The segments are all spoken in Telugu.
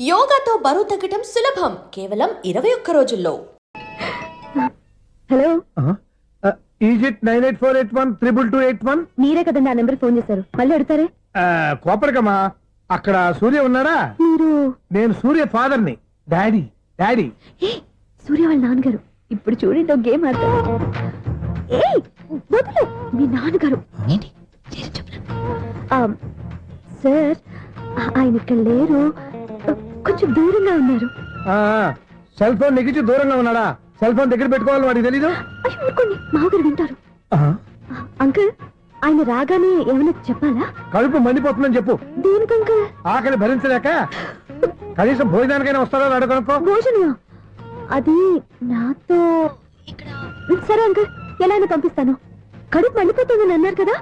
యోగాతో బరువు తగ్గటం సులభం. కేవలం ఇరవై ఒక్క రోజుల్లో. Hello? Is it nine eight four eight one triple two eight one మీరే కదండి ఆ నెంబర్ ఫోన్ చేశారు. మళ్ళీ అడుగుతారే? కోపరికమ్మా అక్కడ సూర్య ఉన్నాడా? మీరు? నేను సూర్య ఫాదర్ని డాడీ డాడీ. ఏ సూర్య వాళ్ళ నాన్నగారు. ఇప్పుడు చూడండి ఒక గేమ్ ఆడతారు. ఏయ్ వదిలే. మీ నాన్నగారు. ఆ, సార్ ఆ- ఆయన ఇక్కడ లేరు. కొంచెం దూరంగా ఉన్నారు. సెల్ ఫోన్ నెగిచి దూరంగా ఉన్నాడా? సెల్ ఫోన్ దగ్గర పెట్టుకోవాలి వాడికి తెలీదు? ఊరుకోండి మామగారు వింటారు. అంకుల్ ఆయన రాగానే ఏమైనా చెప్పాలా? కడుపు మండిపోతుందని చెప్పు. దేనికి అంకుల్? ఆకలి భరించలేక కనీసం భోజనానికైనా వస్తారో అడగనుకో భోజనమా? అది నాతో సరే అంకుల్ ఎలా అయినా పంపిస్తాను. కడుపు మండిపోతుందని అన్నారు కదా?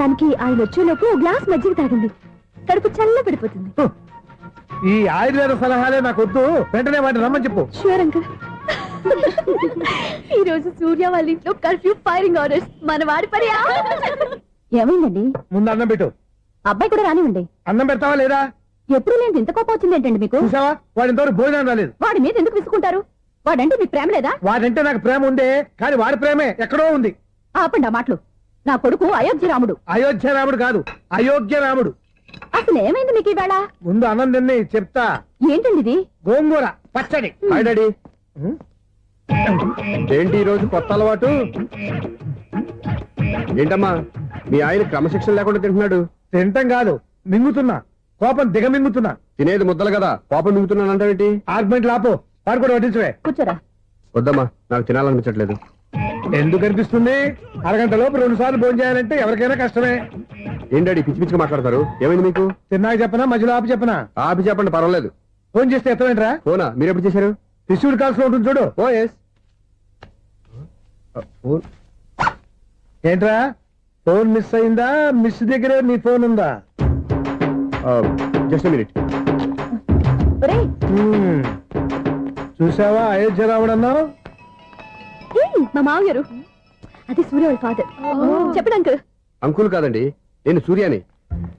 దానికి ఆయన వచ్చేలోపు ఓ గ్లాస్ మజ్జిగ తాగండి కడుపు చల్ల పడిపోతుంది ఈ ఆయుర్వేద సలహాలే నాకు వద్దు. వెంటనే వాటిని రమ్మని చెప్పు. షూర్ అంకుల్ ఈ రోజు సూర్య వాళ్ళ ఇంట్లో కర్ఫ్యూ ఫైరింగ్ ఆర్డర్స్ మన వాడి పని ఏమైందండి? ముందు అన్నం పెట్టు. అబ్బాయి కూడా రానివ్వండి. అన్నం పెడతావా లేదా? ఎప్పుడు నేను ఇంత కోపం వచ్చింది ఏంటండి మీకు? చూసావా? వాడి ఇంతవరకు భోజనం రాలేదు. వాడి మీద ఎందుకు విసుకుంటారు? వాడంటే మీకు ప్రేమ లేదా? వాడంటే నాకు ప్రేమ ఉందే కానీ వాడి ప్రేమే ఎక్కడో ఉంది. ఆపండి ఆ మాటలు. నా కొడుకు అయోధ్య రాముడు అయోధ్య రాముడు కాదు అయోగ్య రాముడు అసలు ఏమైంది మీకు ఈవేళ? ముందు అన్నం తిని చెప్తా. ఏంటండి ఇది? గోంగూర పచ్చడి. Hi daddy. ఏంటి ఈ రోజు కొత్త అలవాటు? ఏంటమ్మా మీ ఆయన క్రమశిక్షణ లేకుండా తింటున్నాడు? తింటం కాదు మింగుతున్నా. కోపం దిగమింగుతున్నా. తినేది ముద్దలు కదా పాపం మింగుతున్నానంటావేంటి? ఆర్గ్మెంట్ లాపో వాడు కూడా వడ్డించవే. కూర్చోరా. వద్దమ్మా నాకు తినాలనిపించట్లేదు. ఎందుకు అనిపిస్తుంది? అరగంట లోపు రెండు సార్లు భోజనం చేయాలంటే ఎవరికైనా కష్టమే. ఏం డాడీ పిచ్చి పిచ్చిగా మాట్లాడతారు? ఏమైంది మీకు? తిన్నాక చెప్పనా? మధ్యలో ఆపి చెప్పనా? ఆపి చెప్పండి పర్వాలేదు. ఫోన్ చేస్తే ఎత్తమేంట్రా? ఫోనా? మీరు ఎప్పుడు చేశారు? రిసీవ్డ్ కాల్స్లో ఉంటుంది చూడు. Oh yes phone. ఏంట్రా? ఫోన్ మిస్ అయిందా? మిస్ దగ్గరే నీ ఫోన్ ఉందా? Just minute. చూసావా? అయోధ్య ఏయ్, మా మామగారు అది సూర్య వాళ్ళ ఫాదర్ చెప్పండి అంకుల్ అంకుల్ కాదండి నేను సూర్యాని.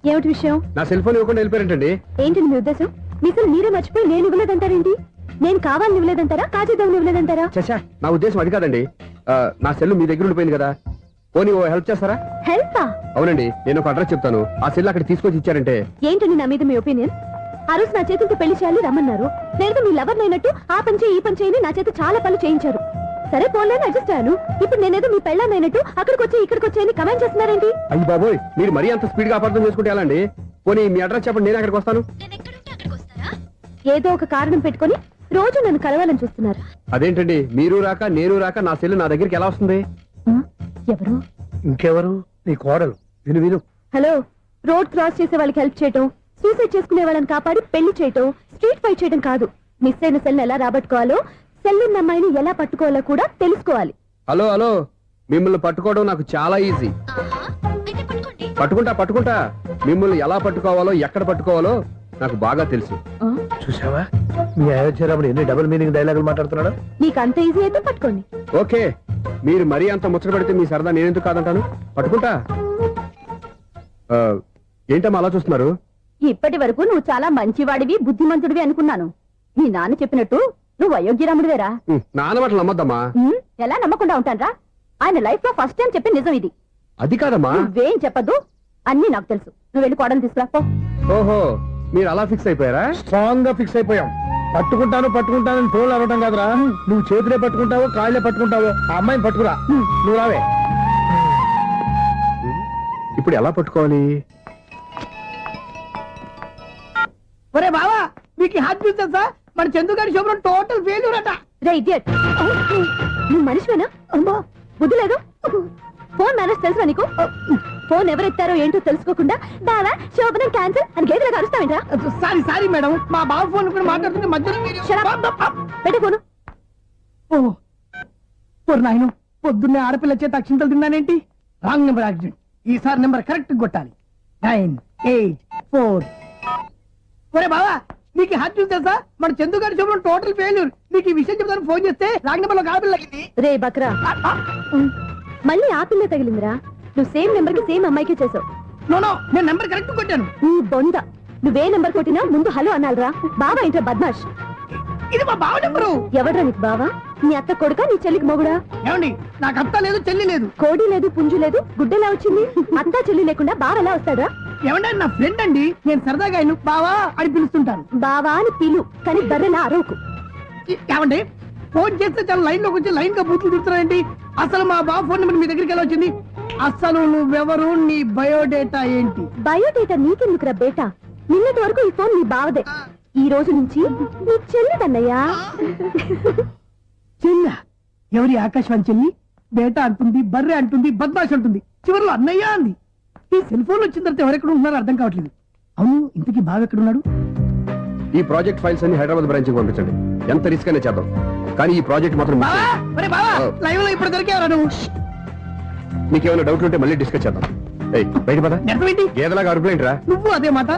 ఏమిటి విషయం? నా సెల్ ఫోన్ ఇవ్వకుండా వెళ్ళిపోయారంటండి. ఏంటండి మీ ఉద్దేశం? మీసలు మీరే మర్చిపోయి నేను ఇవ్వలేదంటారేంటి? నేను కావాలని ఇవ్వలేదంటారా? కాజేద్దామని ఇవ్వలేదంటారా? చచ్చా నా ఉద్దేశం అది కాదండి. ఆ, నా సెల్ మీ దగ్గర ఉండిపోయింది కదా. పోనీ ఓ హెల్ప్ చేస్తారా? హెల్పా? అవునండి నేను ఒక అడ్రస్ చెప్తాను. ఆ సెల్ అక్కడ తీసుకొచ్చి ఇచ్చారంటే. ఏంటండి నా మీద మీ ఒపీనియన్? ఆ రోజు నా చేతులతో పెళ్ళి చేయాలి రమ్మన్నారు. నేను మీ లవర్ అయినట్టు ఆ పని చేయి ఈ పని చేయని నా చేత చాలా పనులు చేయించారు. సరే పోలేని అడ్జస్ట్ అయ్యాను. ఇప్పుడు నేనేదో మీ పెళ్ళాన్ని అయినట్టు అక్కడికి వచ్చి ఇక్కడికి వచ్చి అని కమెంట్ చేస్తున్నారేంటి? అయ్యి బాబోయ్ మీరు మరీ అంత స్పీడ్గా అపార్థం చేసుకుంటే ఎలా అండి? పోనీ మీ అడ్రస్ చెప్పండి నేను అక్కడికి వస్తాను. ఏదో ఒక కారణం పెట్టుకొని రోజు నన్ను కలవాలని చూస్తున్నారు. అదేంటండి మీరు రాక నేను రాక నా సెల్ నా దగ్గరికి ఎలా వస్తుంది? ఎవరు? ఇంకెవరు? నీ కోడలు. విను విను. హలో రోడ్ క్రాస్ చేసే వాళ్ళకి హెల్ప్ చేయటం సూసైడ్ చేసుకునే వాళ్ళని కాపాడి పెళ్ళి చేయటం స్ట్రీట్ ఫైట్ చేయడం కాదు. మిస్ అయిన సెల్ ఎలా రాబట్టుకోవాలో సెల్ ఉన్న అమ్మాయిని ఎలా పట్టుకోవాలో కూడా తెలుసుకోవాలి. Hello hello. మిమ్మల్ని పట్టుకోవడం నాకు చాలా ఈజీ. పట్టుకుంటా పట్టుకుంటా. మిమ్మల్ని ఎలా పట్టుకోవాలో ఎక్కడ పట్టుకోవాలో నాకు బాగా తెలుసు? చూసావా మీ అయోధ్య రాముడు ఎన్ని డబుల్ మీనింగ్ డైలాగులు మాట్లాడుతున్నాడు? నీకు అంత ఈజీ అయితే పట్టుకోండి. ఓకే. మీరు మరీ అంత ముచ్చట పెడితే మీ సరదా నేనెందుకు కాదంటాను? పట్టుకుంటా. ఆ, ఏంటమ్మా అలా చూస్తున్నారు? ఇప్పటి వరకు నువ్వు చాలా మంచివాడివి బుద్ధిమంతుడివి అనుకున్నాను. మీ నాన్న చెప్పినట్టు నువ్వు అయోగ్యరాముడివేరా ఉమ్, నాన్న మాటలు నమ్మద్దమ్మా. ఎలా నమ్మకుండా ఉంటానరా? ఆయన లైఫ్లో ఫస్ట్ టైం చెప్పిన నిజం ఇది. అది కాదమ్మా. నువ్వేం చెప్పదు అన్ని నాకు తెలుసు. నువ్వు వెళ్ళి కోడలు తీసుకురా పో. ఓహో మీరు అలా ఫిక్స్ అయిపోయారా? స్ట్రాంగ్గా ఫిక్స్ అయిపోయాం. పట్టుకుంటాను పట్టుకుంటానని ఫోన్లు అడగటం కాదురా. నువ్వు చేతులే పట్టుకుంటావో కాళ్ళే పట్టుకుంటావో ఆ అమ్మాయిని పట్టుకురా. నువ్వు రావే. ఇప్పుడు ఎలా పట్టుకోవాలి? ఒరే బావా మీకు హాట్ తెలుసా? మన చందుగారి శుభ్రం టోటల్ ఫెయిల్యూర్ అట. రే ఇడియట్ నువ్వు మనిషివేనా? అమ్మా బుద్ధి లేదు ఫోన్ మేనేజ్ తెలుసా నీకు? ఫోన్ ఎవరెత్తారో ఏంటో తెలుసుకోకుండా బావా శోభనం క్యాన్సిల్ అని గేదెలకు అరుస్తావేంట్రా? సారీ సారీ మేడం మా బావ ఫోన్ కూడా మాట్లాడుతుంటే మధ్యలో. పెట్టే ఫోను. ఓ ఓ నాయను పొద్దున్నే ఆడపిల్ల చేత అక్షింతలు తిన్నానేంటి? రాంగ్ నెంబర్ యాక్సిడెంట్ ఈసారి నెంబర్ కరెక్ట్ కొట్టాలి. నైన్ ఎయిట్ ఫోర్ ఒరే బావా మీకు హాట్ న్యూస్ తెలుసా? మన చందుగారి శుభ్రం టోటల్ ఫెయిల్యూర్ మీకు ఈ విషయం చెప్తాను ఫోన్ చేస్తే రాంగ్ నెంబర్లో రే బక్రా. మళ్ళీ ఆ పిల్ల తగిలిందిరా. నువ్వు సేమ్ నెంబర్కి సేమ్ అమ్మాయికే చేసావు. నో నో నేను నెంబర్ కరెక్ట్ కొట్టాను. నీ బొంద. నువ్వే నెంబర్ కొట్టినా ముందు హలో అనాలిరా. బావా ఏంట్రా బద్మాష్. ఇది మా బావ నెంబరు ఎవడ్రా నీకు బావా? నీ అత్త కొడుక నీ చెల్లికి మొగుడా? ఏమండి నాకు అత్త లేదు చెల్లి లేదు. కోడి లేదు పుంజు లేదు గుడ్డెలా వచ్చింది? అత్త చెల్లి లేకుండా బావ ఎలా వస్తాడా? ఏమంటే నా ఫ్రెండ్ అండి. నేను సరదాగా ఆయన బావా అని పిలుస్తుంటాను. బావా అని పిలు కానీ బర్రెలా అరవకు. ఏమండి ఫోన్ చేస్తే చాలా లైన్లోకి వచ్చి లైన్గా బూతులు తిడుతున్నారండి. అసలు మా బావ ఫోన్ నెంబర్ మీ దగ్గరికి ఎలా వచ్చింది? అసలు నువ్వెవరు నీ బయోడేటా ఏంటి? బయోడేటా నీకెందుకురా బేటా? నిన్నటి వరకు ఈ ఫోన్ నీ బావదే. ఈ రోజు నుంచి నీ చెల్లిదన్నయ్యా చెల్ల? ఎవరి ఆకాశవాణి చెల్లి? బేటా అంటుంది బర్రె అంటుంది బద్మాష్ అంటుంది. చివరిలో అన్నయ్య అంది. ఈ సెల్ ఫోన్ వచ్చిన తర్వాత ఎవరెక్కడ ఉన్నారో అర్థం కావట్లేదు. అవును ఇంతకీ బావ ఎక్కడున్నాడు ఈ ప్రాజెక్ట్ ఫైల్స్ అన్ని హైదరాబాద్ బ్రాంచ్ పంపించండి. ఎంత రిస్క్ అయినా చేద్దాం. కానీ ఈ ప్రాజెక్ట్ మాత్రం. లైవ్లో ఇప్పుడు దొరికేవరా నువ్వు? నీకేమైనా డౌట్ ఉంటే మళ్ళీ డిస్కస్ చేద్దాం. బయట పద. గేదలాగా అరుపులేంటి రా నువ్వు అదే మాట.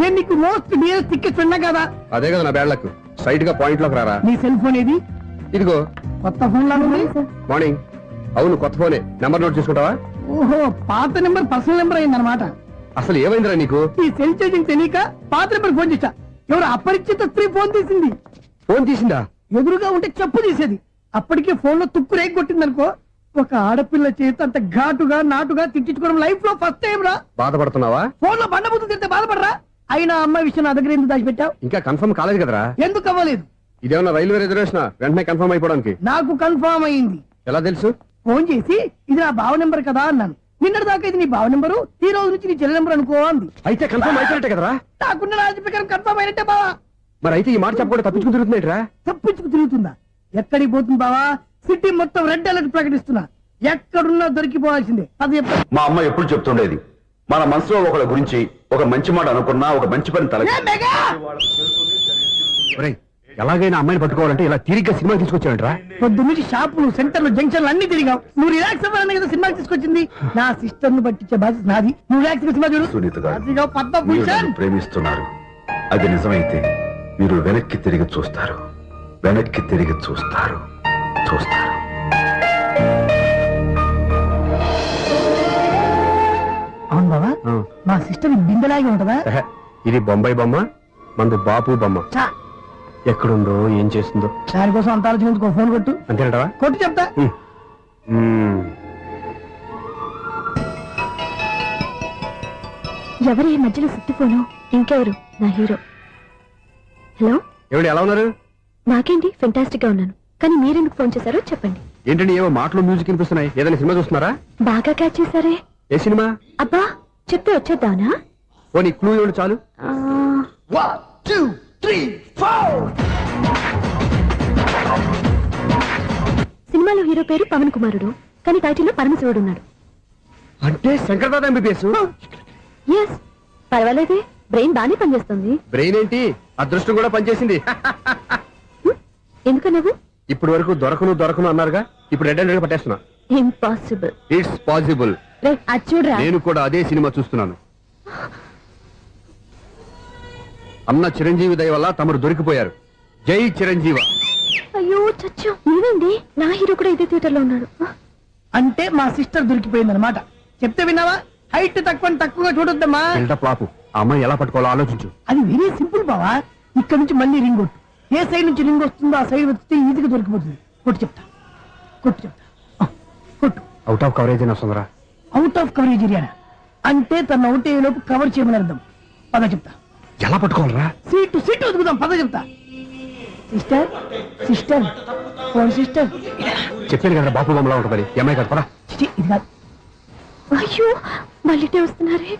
నేను నీకు మోస్ట్ డియర్ టికెట్ విన్నా కదా. అదే కదా నా బ్యాడ్ లక్. స్ట్రైట్గా పాయింట్లోకి రారా? నీ సెల్ ఫోన్ ఏది? ఇదిగో. కొత్త ఫోన్ లాగా మార్నింగ్ అవును కొత్త ఫోనే నెంబర్ నోట్ చేసుకుంటావా ఓహో పాత నెంబర్ పర్సనల్ నెంబర్ అయిందన్నమాట. అసలు ఏమైందిరా నీకు? ఈ సెల్ చేసింగ్ తెలియక పాత నెంబర్ ఫోన్ చేశా. ఎవరు అపరిచిత స్త్రీ ఫోన్ తీసింది. ఫోన్ తీసిందా? ఎదురుగా ఉంటే చెప్పు తీసేది. అప్పటికే ఫోన్లో తుక్కు రేగి కొట్టిందనుకో ఒక ఆడపిల్ల చేత అంత ఘాటుగా నాటుగా తిట్టించుకోవడం లైఫ్లో ఫస్ట్ టైం రా. బాధపడుతున్నావా? ఫోన్లో బండబుద్ధి తింటే బాధపడరా? అయినా అమ్మాయి విషయం నా దగ్గర ఎందుకు దాచిపెట్టావు? ఇంకా కన్ఫర్మ్ కాలేదు కదరా? ఎందుకు అవ్వలేదు? ఇదేమన్నా రైల్వే రిజర్వేషన్? వెంటనే కన్ఫర్మ్ అయిపోవడానికి. నాకు కన్ఫర్మ్ అయింది. ఎలా తెలుసు? ఫోన్ చేసి ఇది నా బావ నెంబర్ కదా అన్నాను. నిన్నటి దాకా ఇది నీ బావ నెంబరు ఈ రోజు నుంచి నీ చెల్లి నెంబర్ అనుకో అంది. అయితే కన్ఫర్మ్ అయిపోయినట్టే కదరా? నాకున్న రాజు ప్రకారం కన్ఫర్మ్ అయినట్టే బావా. మరి అయితే ఈ మాట చెప్పకుండా తప్పించుకుని తిరుగుతున్నాయిట్రా తప్పించుకు తిరుగుతుందా? ఎక్కడికి పోతుంది బావా? సిటీ మొత్తం రెడ్ అలర్ట్ ప్రకటిస్తున్నా. ఎక్కడున్నా దొరికిపోవాల్సిందే. అది మా అమ్మ ఎప్పుడు చెప్తుండేది? మన మనసులో ఒకళ్ళ గురించి ఒక మంచి మాట అనుకున్నా ఒక మంచి పని తల ఏ మెగా! ఒరేయ్, ఎలాగైనా అమ్మాయిని పట్టుకోవాలంటే ఇలా తిరిగ్గా సినిమా తీసుకొచ్చాడంట్రా? పొద్దు నుంచి షాపులు సెంటర్లు జంక్షన్లు అన్ని తిరిగావు. నువ్వు రిలాక్స్ అవ్వాలని కదా సినిమా తీసుకొచ్చింది. నా సిస్టర్ను పట్టించే బాధ్యత నాది. నువ్వు రిలాక్స్ సినిమా చూడు. సునీత గారు అదిగో పద్మ మీరు భూషణ్ నన్ను ప్రేమిస్తున్నారు. అది నిజమైతే మీరు వెనక్కి తిరిగి చూస్తారు. వెనక్కి తిరిగి చూస్తారు. చూస్తారు. అవును బావా మా సిస్టర్ బిందెలాగే ఉంటదా? ఎహె, ఇది బొంబాయి బొమ్మ మందు బాపు బొమ్మ. చా, ఎక్కడుందో ఏం చేస్తుందో. దానికోసం అంత ఆలోచించుకో ఫోన్ కొట్టు. అంతేనటవా? కొట్టు చెప్తా. ఎవరు ఈ మధ్యలో సుత్తిపోను? ఇంకెవరు? నా హీరో. హలో? ఏమిటి ఎలా ఉన్నారు? నాకేంటి? ఫెంటాస్టిక్గా ఉన్నాను. కానీ మీరెందుకు ఫోన్ చేశారో చెప్పండి. ఏంటండి ఏవో మాటలు మ్యూజిక్ వినిపిస్తున్నాయి. ఏదైనా సినిమా చూస్తున్నారా? బాగా క్యాచ్ చేశారే. ఏ సినిమా? అబ్బా చెప్తే వచ్చేద్దానా ఓ నీ క్లూ ఇవ్వండి చాలు? ఆ, సినిమాలో హీరో పేరు పవన్ కుమారుడు కానీ టైటిల్లో పరమశివుడు ఉన్నాడు. అంటే శంకర్ దాదా ఎంబీబీఎస్ ఎస్ పర్వాలేదే బ్రెయిన్ బాగానే పనిచేస్తుంది. బ్రెయిన్ ఏంటి? అదృష్టం కూడా పనిచేసింది. ఎందుకు నువ్వు ఇప్పటి వరకు దొరకను దొరకను అన్నారుగా ఇప్పుడు రెడ్ హండ్రెడ్ పట్టేస్తున్నా. ఇంపాసిబుల్ ఇట్స్ పాసిబుల్ రే అది చూడరా. నేను కూడా అదే సినిమా చూస్తున్నాను. అన్న చిరంజీవి దయ వల్ల తమరు దొరికిపోయారు. జై చిరంజీవ. అయ్యో చచ్చు. నీవేంటి నా హీరో కూడా ఇదే థియేటర్లో ఉన్నాడు. అంటే మా సిస్టర్ దొరికిపోయింది అనమాట చెప్తే విన్నావా? హైట్ తక్కువ తక్కువగా చూడొద్దమ్మా. బిల్డప్ ఆ అమ్మాయి ఎలా పట్టుకోవాలో ఆలోచించు. అది వెరీ సింపుల్ బావా. ఇక్కడ నుంచి మళ్ళీ రింగ్ కొట్టు. ఏ సైడ్ నుంచి రింగ్ వస్తుందో ఆ సైడ్ వస్తే ఈజీగా దొరికిపోతుంది. కొట్టు చెప్తా. కొట్టు చెప్తా. ఆ, కొట్టు. అవుట్ ఆఫ్ కవరేజ్ అయినా వస్తుందిరా అవుట్ ఆఫ్ కవరేజ్ ఏరియా అంటే తన అవుట్ అయ్యే లోపు కవర్ చేయమని అర్థం. పద చెప్తా. ఎలా పట్టుకోవాలరా? సీటు సీటు వదుకుదాం పద చెప్తా. Sister sister phone sister. చెప్పాను కదా బాపు బొమ్మలా ఉంటుంది అమ్మాయి కదా పరా చిచి, ఇది కాదు అయ్యో మళ్ళీ వస్తున్నారే?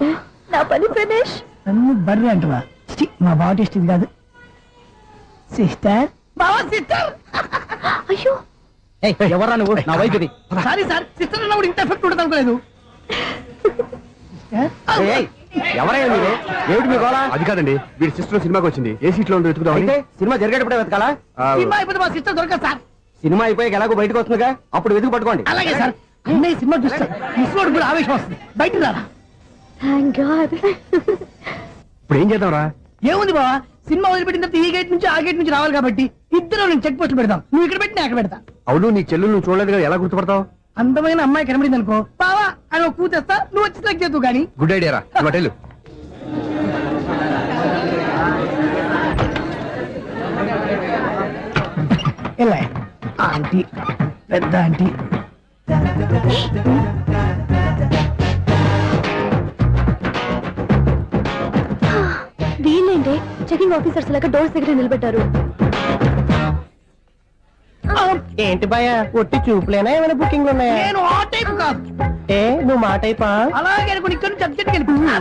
నా పని ఫినిష్ నన్ను బర్రె అంటవా మా బావ టేస్ట్ ఇది కాదు. సిస్టర్. బావా సిస్టర్. అయ్యో. ఎవరా నువ్వు? నా ఇది. Sorry sir. సిస్టర్ అన్నప్పుడు ఇంత ఎఫెక్ట్ ఉండదు అనుకోలేదు. సిస్టర్? ఎవరైనా మీరే? ఏమిటి మీ గోళ అది కాదండి. వీడి సిస్టర్ సినిమాకి వచ్చింది. ఏ సీట్లో ఉందో వెతుకుదామని అయితే సినిమా జరిగేటప్పుడే వెతకాలా? సినిమా అయిపోతే మా సిస్టర్ దొరకదు సార్. సినిమా అయిపోయాక ఎలాగో బయటకు వస్తుందిగా? అప్పుడు వెతుకు పట్టుకోండి. అలాగే సార్. అన్నయ్య సినిమా చూస్తారు మిస్లోడు కూడా ఆవేశం వస్తుంది. బయట రారా. థ్యాంక్ గాడ్ ఇప్పుడు ఏం చేద్దాంరా? ఏముంది బావా? సినిమా వదిలిపెట్టిన తర్వాత ఈ గేట్ నుంచి ఆ గేట్ నుంచి రావాలి కాబట్టి ఇద్దరు నేను చెక్ పోస్ట్ పెడతాం నువ్వు ఇక్కడ పెట్టి నేను అక్కడ పెడతా. అవును నీ చెల్లెలు నువ్వు చూడలేదు కదా ఎలా గుర్తుపడతావు? అందమైన అమ్మాయి కనబడింది అనుకో బావా అని ఒక కూతేస్తా నువ్వు వచ్చి సెలెక్ట్ చేద్దు కానీ గుడ్ ఐడియా రా. హోటల్ ఆంటీ పెద్ద ఆంటీ. వీళ్ళేంటే? చెకింగ్ ఆఫీసర్స్ లాగా డోర్స్ దగ్గర నిలబెట్టారు ఏంటి భయ ఒట్టి చూపులేనా? ఏమైనా బుకింగ్ ఉన్నాయా నేను ఆ టైప్ కాదు. ఏ నువ్వు మా టైపా? అలాగే అనుకుని ఇక్కడ నుంచి అర్జెంట్కి వెళ్ళిపోతున్నా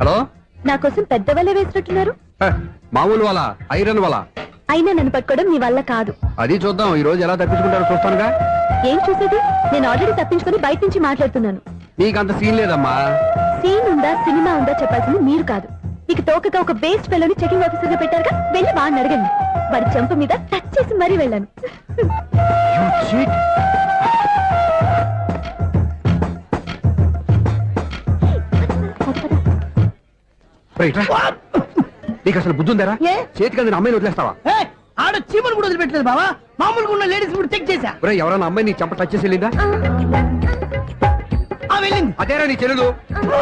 హలో? నా కోసం పెద్ద వలే వేసినట్టున్నారు. హ, మామూలు వాళ్ళ ఐరన్ వాళ్ళ అయినా నన్ను పట్టుకోవడం మీ వల్ల కాదు. అది చూద్దాం. ఈ రోజు ఎలా తప్పించుకుంటారో చూస్తానుగా. ఏం చూసేది? నేను ఆల్రెడీ తప్పించుకొని బయట నుంచి మాట్లాడుతున్నాను. నీకు అంత సీన్ లేదమ్మా. సీన్ ఉందా సినిమా ఉందా చెప్పాల్సింది మీరు కాదు. మీకు తోకగా ఒక బేస్ట్ ఫెలోని చెకింగ్ ఆఫీసర్గా పెట్టారుగా వెళ్ళి వాడిని అడగండి. వాడి చెంప మీద టచ్ చేసి మరీ వెళ్ళాను. నీకు అసలు బుద్ధి ఉందారా? చేతికి అందిన అమ్మాయిని వదిలేస్తావా? ఆడ చీమలు కూడా వదిలిపెట్టలేదు బావా. మామూలుగా ఉన్న లేడీస్ కూడా చెక్ చేశా. ఒరే ఎవరైనా అమ్మాయి నీ చెంప టచ్ చేసి వెళ్ళిందా? ఆ వెళ్ళింది. అదేరా నీ చెల్లెలు? ఓ,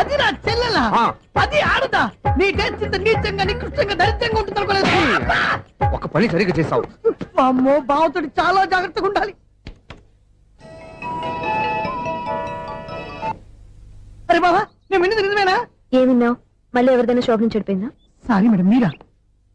అది నా చెల్లెలా? ఆ. అది ఆడదా? నీ టేస్ట్ ఇంత నీచంగా నికృష్టంగా దరిద్రంగా ఉంటుంది అనుకోలేదు. ఒక పని సరిగ్గా చేస్తావు అమ్మో బావతోటి చాలా జాగ్రత్తగా ఉండాలి. అరే బావా నేను విన్నది నిజమేనా? ఏమిన్నావు? మళ్ళీ ఎవరిదైనా షాప్ నుంచి చెడిపోయిందా? సారీ మేడం మీరా?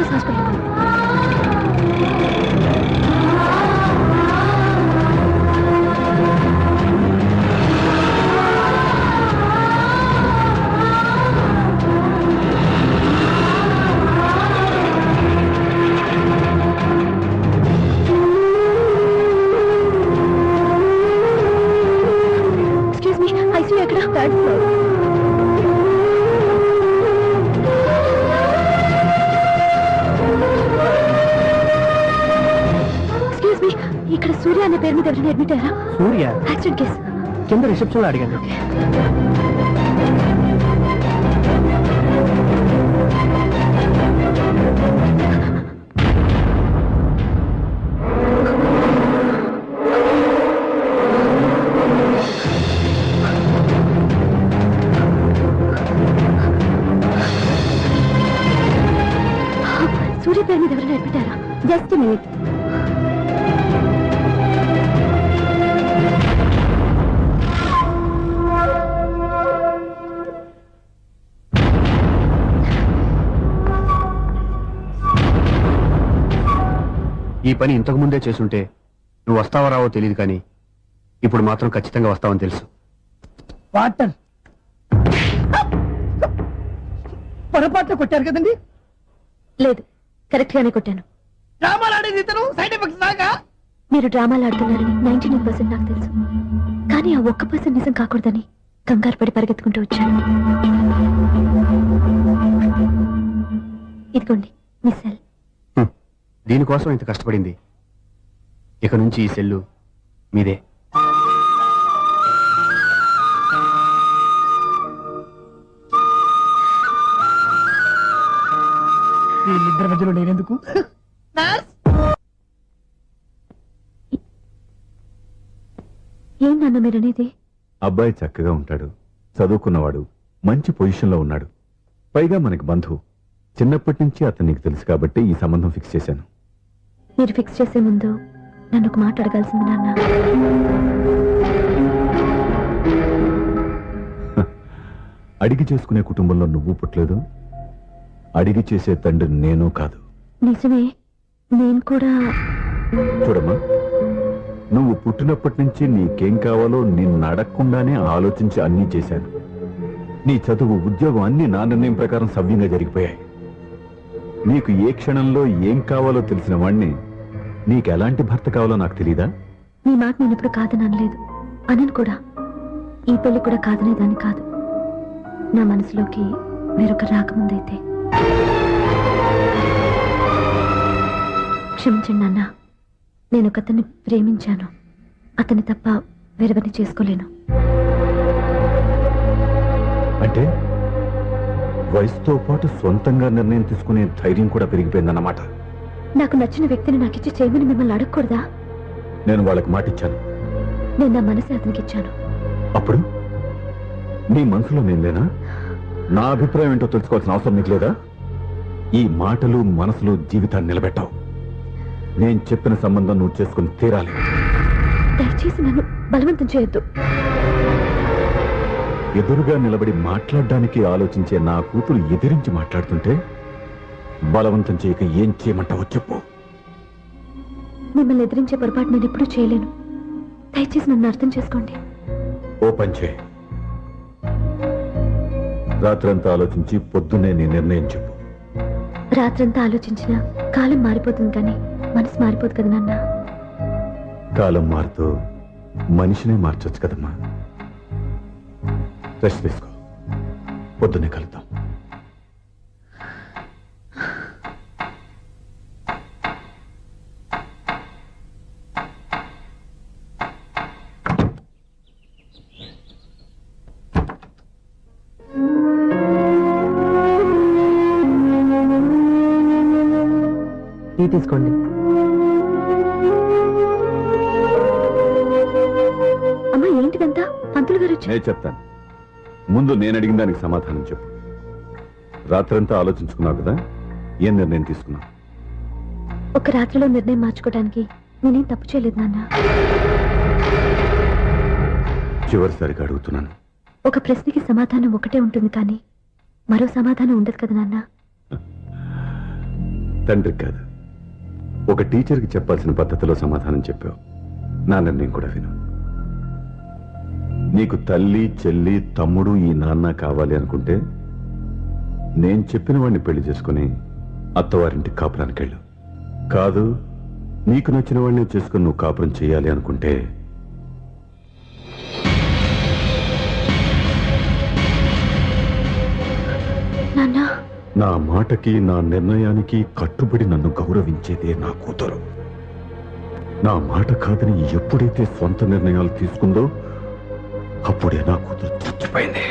sus masculino. అయ్యారా సూర్య. యాక్సిడెంట్ కేసు కింద రిసెప్షన్లో అడిగాను సూర్య పేరు మీద ఎవరైనా అయ్యారా జస్ట్ మినిట్ ఈ పని ఇంతకు ముందే చేసుంటే నువ్వు వస్తావో రావో తెలియదు కానీ ఇప్పుడు మాత్రం ఖచ్చితంగా వస్తావని తెలుసు. వాటర్. పొరపాట్లు కొట్టారు కదండి? లేదు కరెక్ట్ గానే కొట్టాను. డ్రామాలు ఆడేది ఇతను? సైడ్ ఎఫెక్ట్స్ దాకా మీరు డ్రామాలు ఆడుతున్నారని నైన్టీ నైన్ పర్సెంట్ నాకు తెలుసు. కానీ ఆ ఒక్క పర్సెంట్ నిజం కాకూడదని కంగారు పడి పరిగెత్తుకుంటూ వచ్చాను. ఇదిగోండి మీ సెల్. దీనికోసం ఇంత కష్టపడింది. ఇక నుంచి ఈ సెల్లు మీదే. వీళ్ళిద్దరి మధ్యలో నేనెందుకు? ఏం నాన్న మీరు అనేది అబ్బాయి చక్కగా ఉంటాడు. చదువుకున్నవాడు. మంచి పొజిషన్లో ఉన్నాడు. పైగా మనకి బంధువు. చిన్నప్పటి నుంచి అతను నీకు తెలుసు కాబట్టి ఈ సంబంధం ఫిక్స్ చేశాను. మీరు ఫిక్స్ చేసే ముందు నన్ను ఒక మాట అడగాల్సింది నాన్న. అడిగి చేసుకునే కుటుంబంలో నువ్వు పుట్టలేదు. అడిగి చేసే తండ్రి నేను కాదు. నిజమే. నేను కూడా చూడమ్మా నువ్వు పుట్టినప్పటి నుంచి నీకేం కావాలో నిన్ను అడగకుండానే ఆలోచించి అన్నీ చేశాను. నీ చదువు ఉద్యోగం అన్ని నా నిర్ణయం ప్రకారం సవ్యంగా జరిగిపోయాయి. నీకు ఏ క్షణంలో ఏం కావాలో తెలిసిన వాణ్ణి నీకు ఎలాంటి భర్త కావాలో నాకు తెలీదా? నీ మాట నేను ఇప్పుడు కాదని అనలేదు అనను కూడా. ఈ పెళ్ళి కూడా కాదనేదాన్ని కాదు. నా మనసులోకి వేరొక రాకముందైతే క్షమించండి నాన్న. నేను ఒక అతన్ని ప్రేమించాను. అతని తప్ప వేరెవరిని చేసుకోలేను. అంటే వయసుతో పాటు సొంతంగా నిర్ణయం తీసుకునే ధైర్యం కూడా పెరిగిపోయిందన్నమాట. నాకు నచ్చిన వ్యక్తిని నాకిచ్చి చేయమని మిమ్మల్ని అడగకూడదా? నేను వాళ్ళకి మాటిచ్చాను. నేను నా మనసు అతనికి ఇచ్చాను. అప్పుడు? నీ మనసులో నేను లేనా? నా అభిప్రాయం ఏంటో తెలుసుకోవాల్సిన అవసరం నీకు లేదా? ఈ మాటలు మనసులు జీవితాన్ని నిలబెట్టావు. నేను చెప్పిన సంబంధం నువ్వు చేసుకుని తీరాలి. దయచేసి నన్ను బలవంతం చేయొద్దు. ఎదురుగా నిలబడి మాట్లాడడానికి ఆలోచించే నా కూతురు ఎదిరించి మాట్లాడుతుంటే బలవంతం చేయక ఏం చేయమంటావో చెప్పు. మిమ్మల్ని ఎదిరించే పొరపాటు నేను ఎప్పుడూ చేయలేను. దయచేసి నన్ను అర్థం చేసుకోండి. ఓ పంచే రాత్రంతా ఆలోచించి పొద్దున్నే నీ నిర్ణయం చెప్పు. రాత్రంతా ఆలోచించిన కాలం మారిపోతుంది కానీ మనసు మారిపోదు కదా నాన్న. కాలం మారుతూ మనిషినే మార్చొచ్చు కదమ్మా. రెస్ట్ తీసుకో. పొద్దున్నే కలుద్దాం. తీసుకోండి. అమ్మా ఏంటిదంతా? పంతులు గారు. నేను చెప్తాను. ముందు నేను అడిగిన దానికి సమాధానం చెప్పు. రాత్రంతా ఆలోచించుకున్నావు కదా? ఏం నిర్ణయం తీసుకున్నావు? ఒక రాత్రిలో నిర్ణయం మార్చుకోవడానికి నేనేం తప్పు చేయలేదు నాన్న. చివరిసారిగా అడుగుతున్నాను. ఒక ప్రశ్నకి సమాధానం ఒకటే ఉంటుంది కానీ మరో సమాధానం ఉండదు కదా నాన్న. తండ్రికి కాదు. ఒక టీచర్కి చెప్పాల్సిన పద్ధతిలో సమాధానం చెప్పావు. నా నిర్ణయం కూడా విను. నీకు తల్లి చెల్లి తమ్ముడు ఈ నాన్న కావాలి అనుకుంటే నేను చెప్పిన వాడిని పెళ్ళి చేసుకుని అత్తవారింటి కాపురానికి వెళ్ళు కాదు నీకు నచ్చిన వాడిని చేసుకుని నువ్వు కాపురం చేయాలి అనుకుంటే నా మాటకి నా నిర్ణయానికి కట్టుబడి నన్ను గౌరవించేదే నా కూతురు. నా మాట కాదని ఎప్పుడైతే సొంత నిర్ణయాలు తీసుకుందో అప్పుడే నా కూతురు చచ్చిపోయింది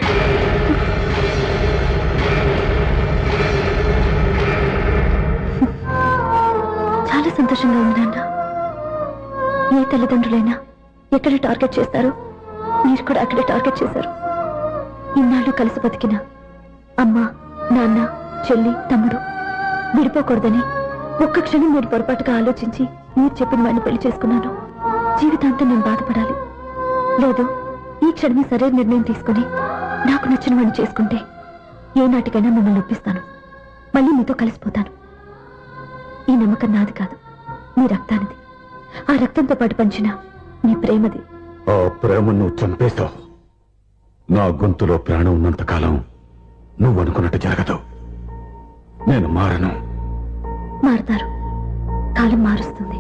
చాలా సంతోషంగా ఉంది నాన్న. ఏ తల్లిదండ్రులైనా ఎక్కడ టార్గెట్ చేస్తారు మీరు కూడా అక్కడే టార్గెట్ చేశారు. ఇన్నాళ్ళు కలిసి బతికిన అమ్మ నాన్న చెల్లి తమ్ముడు విడిపోకూడదని ఒక్క క్షణం మీరు పొరపాటుగా ఆలోచించి మీరు చెప్పిన వాడిని పెళ్ళి చేసుకున్నాను. జీవితాంతం నేను బాధపడాలి. లేదు ఈ క్షణమే సరైన నిర్ణయం తీసుకుని నాకు నచ్చిన వాడిని చేసుకుంటే ఏ నాటికైనా మిమ్మల్ని ఒప్పిస్తాను. మళ్ళీ మీతో కలిసిపోతాను. ఈ నమ్మకం నాది కాదు మీ రక్తానిది. ఆ రక్తంతో పాటు పంచిన నీ ప్రేమది. ఆ ప్రేమ నువ్వు చంపేశావు. నా గొంతులో ప్రాణం ఉన్నంత కాలం నువ్వు అనుకున్నట్టు జరగదు. నేను మారను. మారుతారు. కాలం మారుస్తుంది.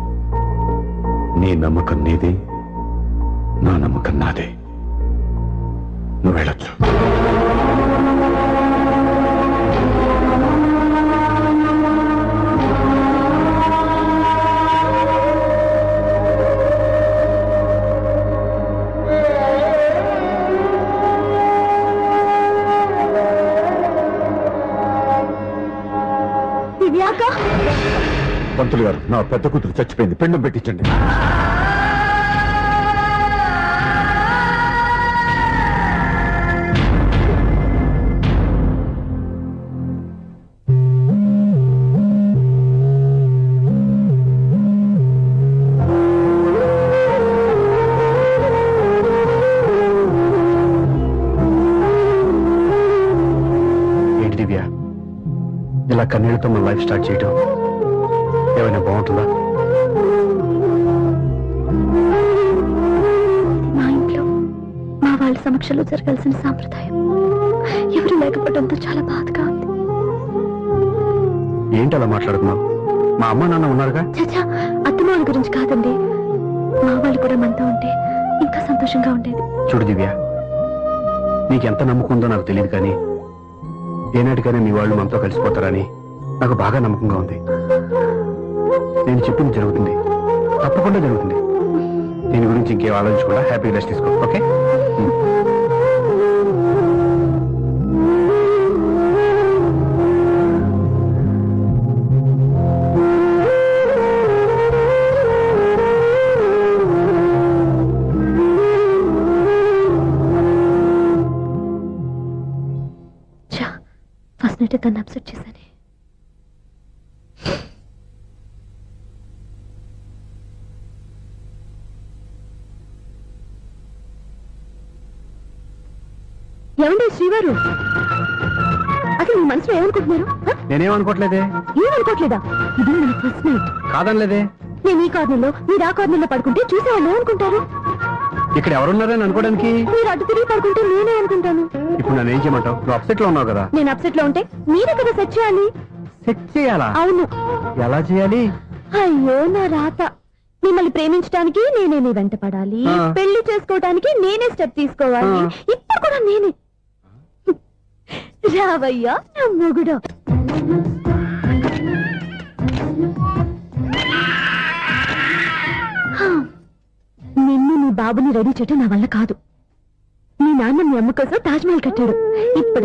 నీ నమ్మకం నీది నా నమ్మకం నాదే. నువ్వు వెళ్ళొచ్చు. పంతులు గారు నా పెద్ద కూతురు చచ్చిపోయింది. పెండం పెట్టించండి. ఏంటి దివ్య? ఇలా కన్నీళ్ళతో మన లైఫ్ స్టార్ట్ చేయటం ఏమైనా బాగుంటుందా? మా ఇంట్లో మా వాళ్ళ సమక్షంలో జరగాల్సిన సాంప్రదాయం. ఎవరు లేకపోవడంతో చాలా బాధగా ఉంది. ఏంటి అలా మాట్లాడుతున్నావు? మా అమ్మ నాన్న ఉన్నారుగా? చచ్చా అత్త అత్తమాల గురించి కాదండి. మా వాళ్ళు కూడా మనతో ఉంటే ఇంకా సంతోషంగా ఉండేది. చూడు దివ్య నీకెంత నమ్మకం ఉందో నాకు తెలియదు కానీ ఏనాటికైనా మీ వాళ్ళు మనతో కలిసిపోతారని నాకు బాగా నమ్మకంగా ఉంది. నేను చెప్పింది జరుగుతుంది. తప్పకుండా జరుగుతుంది. దీని గురించి ఇంకేం ఆలోచించకుండా హ్యాపీ రెస్ట్ తీసుకో ఓకే? నేనేమనుకోవట్లేదే ఏమనుకోవట్లేదా? ఇది మన ఫస్ట్ నైట్ కాదనలేదే? నేను ఈ కార్నర్లో మీరు ఆ కార్నర్లో పడుకుంటే చూసేవాళ్ళు ఏమనుకుంటారు? ఇక్కడ ఎవరున్నారని అనుకోవడానికి? మీరు అటు తిరిగి పడుకుంటే నేనే అనుకుంటాను. ఇప్పుడు నన్ను ఏం చేయమంటావు? నువ్వు అప్సెట్లో ఉన్నావు కదా. నేను అప్సెట్లో ఉంటే మీరే కదా సెట్ చేయాలి. సెట్ చేయాలా? అవును. ఎలా చేయాలి? అయ్యో నా రాత. మిమ్మల్ని ప్రేమించడానికి నేనే మీ వెంట పడాలి. పెళ్ళి చేసుకోవడానికి నేనే స్టెప్ తీసుకోవాలి. ఇప్పుడు కూడా నేనే. రావయ్యా నా మొగుడు. నిన్ను నీ బాబుని రెడీ చేయటం నా వల్ల కాదు. మీ నాన్న మీ అమ్మ కోసం తాజ్ మహల్ కట్టాడు. ఇప్పుడు